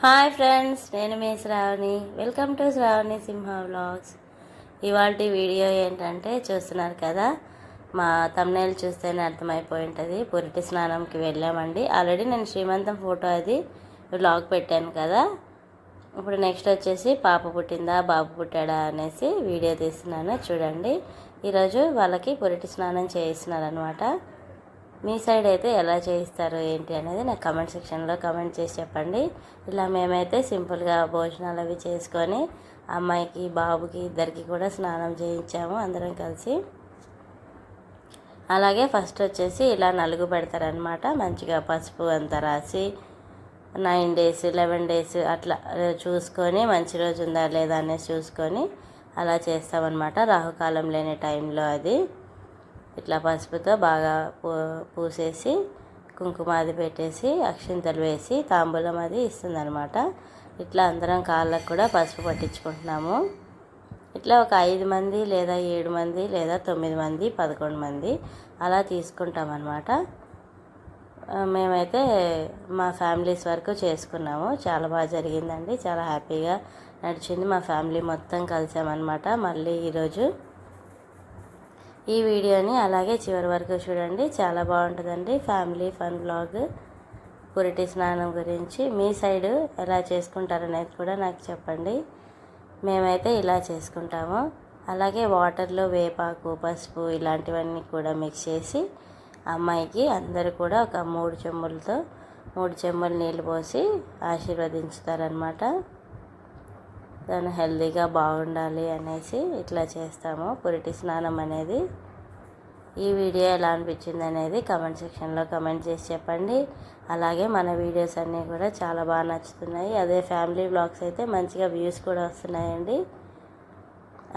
Hi friends నేను మీ Sravani. Welcome to Sravani Simha vlogs. ఇవాళ video ఏంటంటే చూస్తున్నారు కదా మా తమ్నేల్ చూస్తేనే అర్థమైపోయి ఉంటుంది పురిటి స్నానంకి వెళ్ళామండి. ఆల్రెడీ నేను శ్రీమంతం ఫోటో అది వ్లాగ్ పెట్టాను కదా. ఇప్పుడు నెక్స్ట్ వచ్చేసి పాప పుట్టిందా బాబు పుట్టాడా అనేసి వీడియో తీస్తున్నాను. చూడండి. ఈరోజు వాళ్ళకి పురిటి స్నానం చేయిస్తున్నారు అనమాట మీ సైడ్ అయితే ఎలా చేయిస్తారు ఏంటి అనేది నాకు కమెంట్ సెక్షన్లో కమెంట్ చేసి చెప్పండి. ఇలా మేమైతే సింపుల్గా భోజనాలు అవి చేసుకొని అమ్మాయికి బాబుకి ఇద్దరికి కూడా స్నానం చేయించాము అందరం కలిసి. అలాగే ఫస్ట్ వచ్చేసి ఇలా నలుగు పెడతారనమాట మంచిగా పసుపు అంతా రాసి నైన్ డేస్ లెవెన్ డేస్ అట్లా చూసుకొని మంచి రోజు ఉందా లేదా అనేసి చూసుకొని అలా చేస్తామన్నమాట. రాహుకాలం లేని టైంలో అది. ఇట్లా పసుపుతో బాగా పూ పూసేసి కుంకుమ అది పెట్టేసి అక్షింతలు వేసి తాంబూలం అది ఇస్తుందనమాట ఇట్లా అందరం కాళ్ళకు కూడా పసుపు పట్టించుకుంటున్నాము. ఇట్లా ఒక ఐదు మంది లేదా ఏడు మంది లేదా తొమ్మిది మంది పదకొండు మంది అలా తీసుకుంటామన్నమాట. మేమైతే మా ఫ్యామిలీస్ వరకు చేసుకున్నాము. చాలా బాగా జరిగిందండి. చాలా హ్యాపీగా నడిచింది. మా ఫ్యామిలీ మొత్తం కలిసామన్నమాట. మళ్ళీ ఈరోజు ఈ వీడియోని అలాగే చివరి వరకు చూడండి. చాలా బాగుంటుందండి. Family fun blog. పురిటి స్నానం గురించి మీ సైడు ఎలా చేసుకుంటారనేది కూడా నాకు చెప్పండి. మేమైతే ఇలా చేసుకుంటాము. అలాగే వాటర్లో వేపాకు పసుపు ఇలాంటివన్నీ కూడా మిక్స్ చేసి అమ్మాయికి అందరూ కూడా ఒక మూడు చెంబులతో మూడు చెంబులు నీళ్ళు పోసి ఆశీర్వదించుతారనమాట తను హెల్తీగా బాగుండాలి అనేసి ఇట్లా చేస్తాము. పురిటి స్నానం అనేది ఈ వీడియో ఎలా అనిపించింది అనేది కమెంట్ సెక్షన్లో కమెంట్ చేసి చెప్పండి. అలాగే మన వీడియోస్ అన్నీ కూడా చాలా బాగా నచ్చుతున్నాయి. అదే ఫ్యామిలీ బ్లాగ్స్ అయితే మంచిగా వ్యూస్ కూడా వస్తున్నాయండి.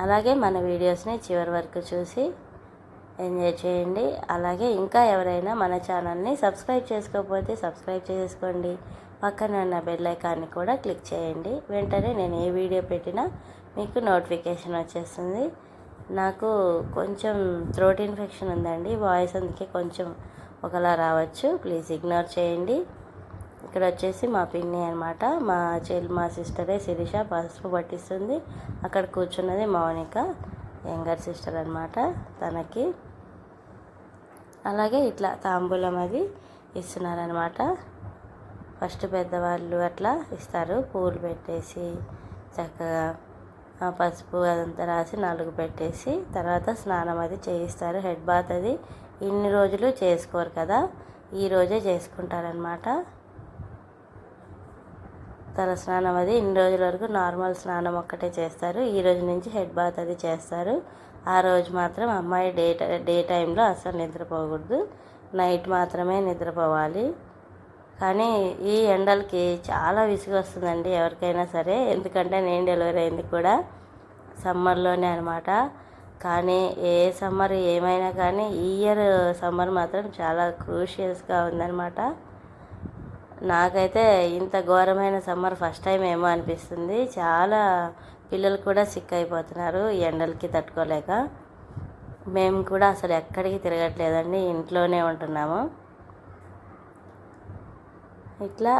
అలాగే మన వీడియోస్ని చివరి వరకు చూసి ఎంజాయ్ చేయండి. అలాగే ఇంకా ఎవరైనా మన ఛానల్ని సబ్స్క్రైబ్ చేసుకోకపోతే సబ్స్క్రైబ్ చేసుకోండి. పక్కన ఉన్న బెల్ ఐకాన్ని కూడా క్లిక్ చేయండి. వెంటనే నేను ఏ వీడియో పెట్టినా మీకు నోటిఫికేషన్ వచ్చేస్తుంది. నాకు కొంచెం థ్రోట్ ఇన్ఫెక్షన్ ఉందండి. వాయిస్ అందుకే కొంచెం ఒకలా రావచ్చు. ప్లీజ్ ఇగ్నోర్ చేయండి. ఇక్కడ వచ్చేసి మా పిన్ని అనమాట మా చెల్లి మా సిస్టరే శిరీష పసుపు పట్టిస్తుంది. అక్కడ కూర్చున్నది మౌనిక యంగర్ సిస్టర్ అనమాట తనకి అలాగే ఇట్లా తాంబూలం అది ఇస్తున్నారనమాట ఫస్ట్ పెద్దవాళ్ళు అట్లా ఇస్తారు. పూలు పెట్టేసి చక్కగా పసుపు అదంతా రాసి నలుగు పెట్టేసి తర్వాత స్నానం అది చేయిస్తారు. హెడ్ బాత్ అది ఇన్ని రోజులు చేసుకోరు కదా ఈ రోజే చేసుకుంటారనమాట తల స్నానం అది ఇన్ని రోజుల వరకు నార్మల్ స్నానం ఒక్కటే చేస్తారు. ఈ రోజు నుంచి హెడ్ బాత్ అది చేస్తారు. ఆ రోజు మాత్రం అమ్మాయి డే డే టైంలో అసలు నిద్రపోకూడదు. నైట్ మాత్రమే నిద్రపోవాలి. కానీ ఈ ఎండలకి చాలా విసుగు వస్తుందండి ఎవరికైనా సరే. ఎందుకంటే నేను డెలివరీ అయింది కూడా సమ్మర్లోనే అనమాట కానీ ఏ సమ్మర్ ఏమైనా కానీ ఈ ఇయర్ సమ్మర్ మాత్రం చాలా క్రూషియస్గా ఉందన్నమాట. నాకైతే ఇంత ఘోరమైన సమ్మర్ ఫస్ట్ టైం ఏమో అనిపిస్తుంది. చాలా పిల్లలు కూడా సిక్ అయిపోతున్నారు ఈ ఎండలకి తట్టుకోలేక. మేము కూడా అసలు ఎక్కడికి తిరగట్లేదండి. ఇంట్లోనే ఉంటున్నాము. ఇట్లా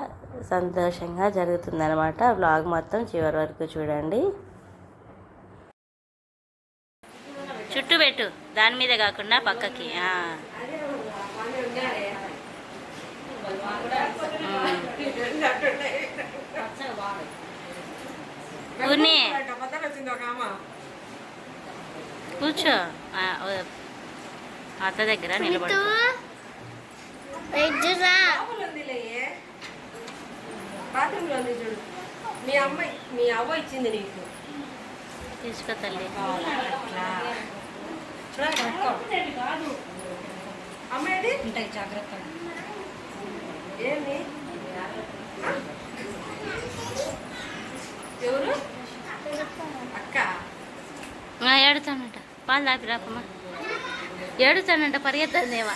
సంతోషంగా జరుగుతుందనమాట బ్లాగ్ మొత్తం చివరి వరకు చూడండి. చుట్టూ పెట్టు. దాని మీద కాకుండా పక్కకి. పూర్ణి కూర్చో. అత్త దగ్గర నిలబడు బాత్రూంలో ఉంది చూడు. మీ అమ్మాయి మీ అవ్వ ఇచ్చింది నీకు. తీసుకో తల్లి. అమ్మాయిది ఉంటాయి జాగ్రత్త ఆ? ఎవరు? అక్క. ఏడుతానంట. పాలు దాపి రాకమ్మా ఏడుతానంట పరిగెత్తందేవా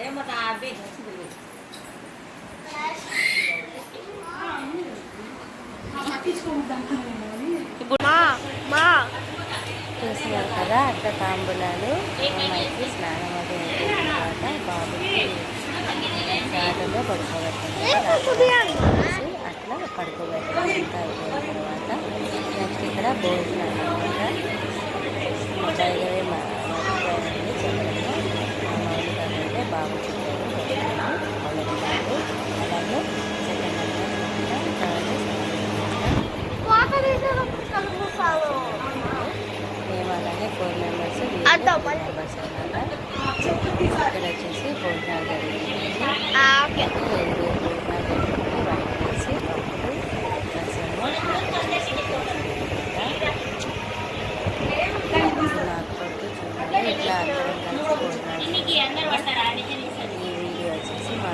ఏమో అవి చూస్తున్నారు కదా అట్ట తాంబూలాలు అమ్మాయికి స్నానం అది అయిపోయిన తర్వాత బాబుకి చాటలో పడుకోబెట్టాలి అట్లా పడుకోబెట్టాలి అయిపోయిన తర్వాత నెక్స్ట్ ఇక్కడ భోజనాలు అనమాట బయలుదేరి కాదంటే బాబు చెప్పారు భోజనాలు అలాగే మేము అలాగే ఫోర్ మెంబర్స్ మెంబర్స్ అనమాట ఇక్కడ వచ్చేసి భోజనాలు జరుగుతుంది ఏడు భోజనాలు జరుగుతుంది వంట చేసి పప్పు రసము వచ్చేసి నాకు కొట్టు చూడండి ఇట్లా అందరం కలిసి ఈ వీడియో వచ్చేసి మా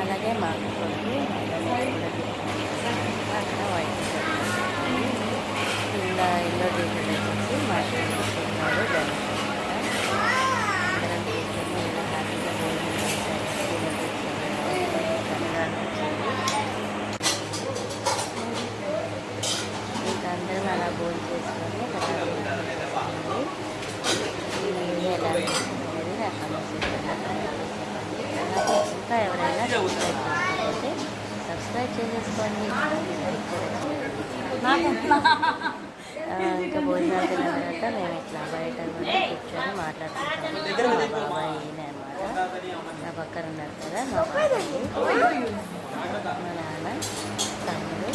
అలాగే మాకు కొడుకు అక్కడ వైట్ కింద ఇల్లు డీటెయిల్ వచ్చేసి మా ఇంకా ఎవరైనా సబ్స్క్రైబ్ చేసుకోకపోతే సబ్స్క్రైబ్ చేసేసుకోండి ఇంకా భోజనాలు తిన్న తర్వాత మేము ఇట్లా బయట కూర్చొని మాట్లాడుకుంటాము మా బాబాయ్ అనమాట నా పక్కన ఉన్నారు కదా మా బాబాయ్ మా నాన్న తమ్ముడు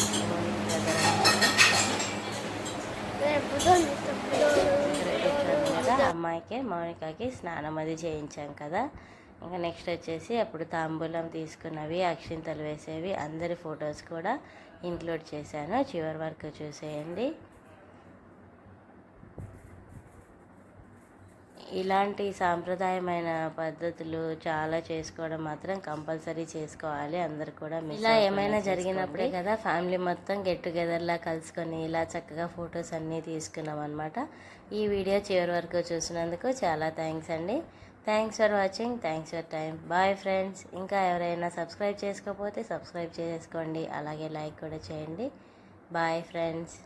దగ్గర కదా అమ్మాయికి మౌనికకి స్నానం అది చేయించాం కదా. ఇంకా నెక్స్ట్ వచ్చేసి అప్పుడు తాంబూలం తీసుకున్నవి అక్షింతలు వేసేవి అందరి ఫొటోస్ కూడా ఇంక్లూడ్ చేశాను. చివరి వరకు చూసేయండి. ఇలాంటి సాంప్రదాయమైన పద్ధతులు చాలా చేసుకోవడం మాత్రం కంపల్సరీ చేసుకోవాలి. అందరు కూడా ఇలా ఏమైనా జరిగినప్పుడే కదా ఫ్యామిలీ మొత్తం గెట్ టుగెదర్లా కలుసుకొని ఇలా చక్కగా ఫొటోస్ అన్నీ తీసుకున్నాం అనమాట ఈ వీడియో చివరి వరకు చూసినందుకు చాలా థ్యాంక్స్ అండి. Thanks for watching. Thanks for time. Bye friends. ఇంకా ఎవరైనా సబ్స్క్రైబ్ చేసుకోకపోతే సబ్స్క్రైబ్ చేసుకోండి. అలాగే లైక్ కూడా చేయండి. Bye friends.